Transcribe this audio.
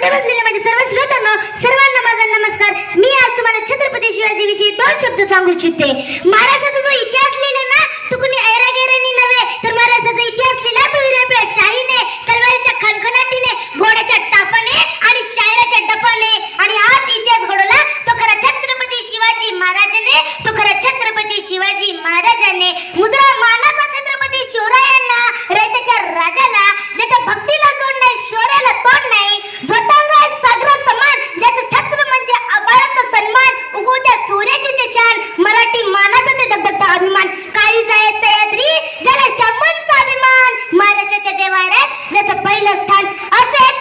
सर्व श्रोत्यांना सर्वांना माझा नमस्कार. मी आज तुम्हाला छत्रपती शिवाजी विषयी दोन शब्द सांगू इच्छिते. महाराष्ट्राचा जो इतिहास लिहिला ना तो कुणी ऐरागेरांनी नव्हे. तर महाराष्ट्राचा इतिहास लिहिला तो शाहीने तलवारीच्या खणखणाटीने घोड्याच्या टाफाने आणि शायराच्या डफाने. आणि आज इतिहास घडवला तो खरा छत्रपती शिवाजी महाराजाने तो खरा छत्रपती शिवाजी महाराजाने. मुद्रा मानव ज्याचं पहिलं स्थान असेल.